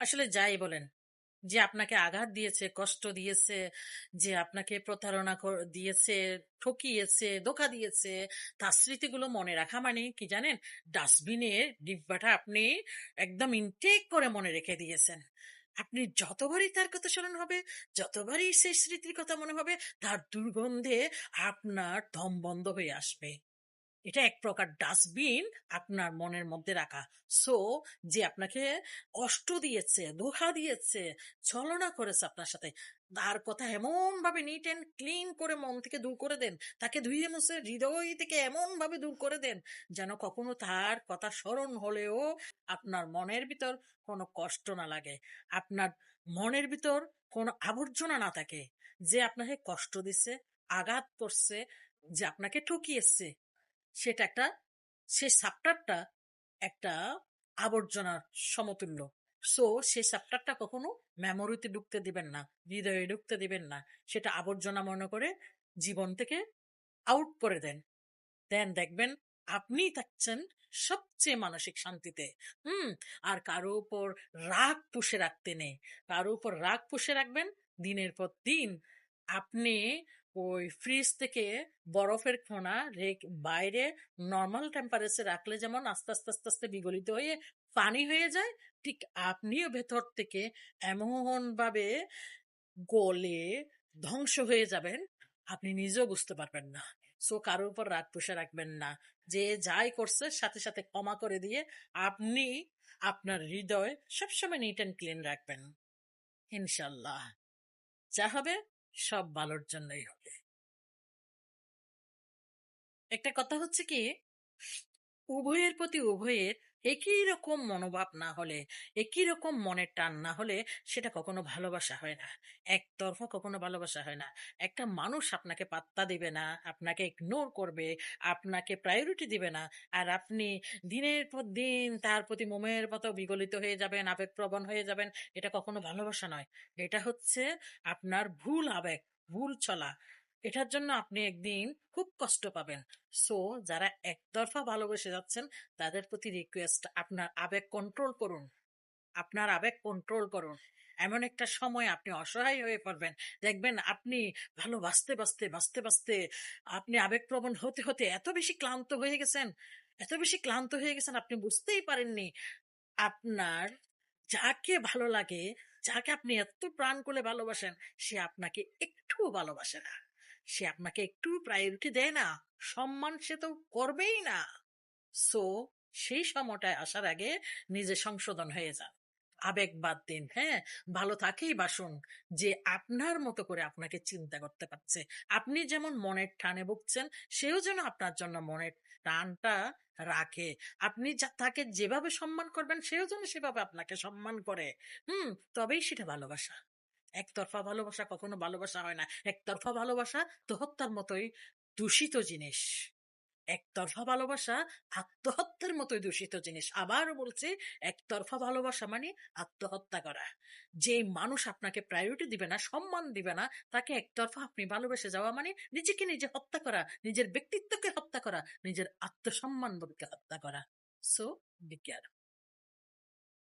আসলে যাই বলেন, যে আপনাকে আঘাত দিয়েছে, কষ্ট দিয়েছে, যে আপনাকে প্রতারণা দিয়েছে, ঠকিয়েছে, ধোকা দিয়েছে, তার স্মৃতিগুলো মনে রাখা মানে কি জানেন? ডাস্টবিনের ডিব্বাটা আপনি একদম ইনটেক করে মনে রেখে দিয়েছেন। আপনি যতবারই তার কথা স্মরণ হবে, যতবারই সেই স্মৃতির কথা মনে হবে, তার দুর্গন্ধে আপনার দম বন্ধ হয়ে আসবে। এটা এক প্রকার ডাস্টবিন আপনার মনের মধ্যে রাখা। সো যে আপনাকে কষ্ট দিয়েছে, ধোকা দিয়েছে, ছলনা করেছে আপনার সাথে, তার কথা এমন ভাবে নিট অ্যান্ড ক্লিন করে মন থেকে দূর করে দেন, তাকে ধুয়ে মুছে হৃদয় থেকে এমন ভাবে দূর করে দেন, যেন কখনো তার কথা স্মরণ হলেও আপনার মনের ভিতর কোনো কষ্ট না লাগে। আপনার মনের ভিতর কোনো আবর্জনা না থাকে, যে আপনাকে কষ্ট দিছে, আঘাত করছে, যে আপনাকে ঠকিয়েছে। সেটা একটা, সে সাপটারটা একটা আবর্জনার সমতুল্য। সো সেই সাপটারটা কখনো মেমোরিতে ঢুকতে দিবেন না, হৃদয়ে ঢুকতে দিবেন না। সেটা আবর্জনা মনে করে জীবন থেকে আউট করে দেন। দেন দেখবেন আপনি থাকছেন সবচেয়ে মানসিক শান্তিতে। হুম, আর কারও উপর রাগ পুষে রাখতে নেই। কারও উপর রাগ পুষে রাখবেন দিনের পর দিন আপনি ওই ফ্রিজ থেকে বরফের খোনা বাইরে নর্মাল টেম্পারেচার রাখলে যেমন আস্তে আস্তে আস্তে আস্তে বিগলিত হয়ে পানি হয়ে যায়, ঠিক আপনিও ভেতর থেকে এমন ভাবে গলে ধ্বংস হয়ে যাবেন, আপনি নিজেও বুঝতে পারবেন না। সো কারোর উপর রাগ পুষে রাখবেন না। যে যাই করছে, সাথে সাথে ক্ষমা করে দিয়ে আপনি আপনার হৃদয় সবসময় নিট অ্যান্ড ক্লিন রাখবেন। ইনশাল্লাহ। যা হবে সব ভালোর জন্যই হবে। একটা কথা হচ্ছে কি উভয়ের প্রতি উভয়ের একই রকম মনোভাব না হলে, একই রকম মনের টান না হলে সেটা কখনো ভালোবাসা হয় না। একতরফা কখনো ভালোবাসা হয় না। একটা মানুষ আপনাকে পাত্তা দিবে না, আপনাকে ইগনোর করবে, আপনাকে প্রায়োরিটি দিবে না, আর আপনি দিনের পর দিন তার প্রতি মোমের মতো বিগলিত হয়ে যাবেন, আবেগপ্রবণ হয়ে যাবেন, এটা কখনো ভালোবাসা নয়। এটা হচ্ছে আপনার ভুল আবেগ, ভুল চলা। এটার জন্য আপনি একদিন খুব কষ্ট পাবেন। সো যারা একতরফা ভালোবেসে যাচ্ছেন, তাদের প্রতি রিকোয়েস্ট আপনার আবেগ কন্ট্রোল করুন। আপনার আবেগ কন্ট্রোল করুন। এমন একটা সময় আপনি অসহায় হয়ে পড়বেন। দেখবেন আপনি ভালোবাসতে বাসতে বাঁচতে বাসতে আপনি আবেগপ্রবণ হতে হতে এত বেশি ক্লান্ত হয়ে গেছেন, এত বেশি ক্লান্ত হয়ে গেছেন, আপনি বুঝতেই পারেননি। আপনার যাকে ভালো লাগে, যাকে আপনি এত প্রাণ করে ভালোবাসেন, সে আপনাকে একটুও ভালোবাসে না। সে আপনাকে একটু প্রায়োরিটি দেয় না, সম্মান সে তো করবেই না। সো সেই সময়টায় আসার আগে নিজে সংশোধন হয়ে যান। আবেগ বাদ দিন হ্যাঁ? ভালো থাকেই বাসুন, যে আপনার মতো করে আপনাকে চিন্তা করতে পারছে। আপনি যেমন মনের টানে ভুগছেন, সেও যেন আপনার জন্য মনের টানটা রাখে। আপনি তাকে যেভাবে সম্মান করবেন, সেও যেন সেভাবে আপনাকে সম্মান করে। হুম, তবেই সেটা ভালোবাসা। একতরফা ভালোবাসা কখনো ভালোবাসা হয় না। একতরফা ভালোবাসা তো হত্যার মতোই দূষিত জিনিস। একতরফা ভালোবাসা আত্মহত্যার মতোই দূষিত জিনিস। আবারও বলছি, একতরফা ভালোবাসা মানে আত্মহত্যা করা। যে মানুষ আপনাকে প্রায়োরিটি দিবে না, সম্মান দিবে না, তাকে একতরফা আপনি ভালোবেসে যাওয়া মানে নিজেকে নিজে হত্যা করা, নিজের ব্যক্তিত্বকে হত্যা করা, নিজের আত্মসম্মান বোধকে হত্যা করা। সো বিজ্ঞান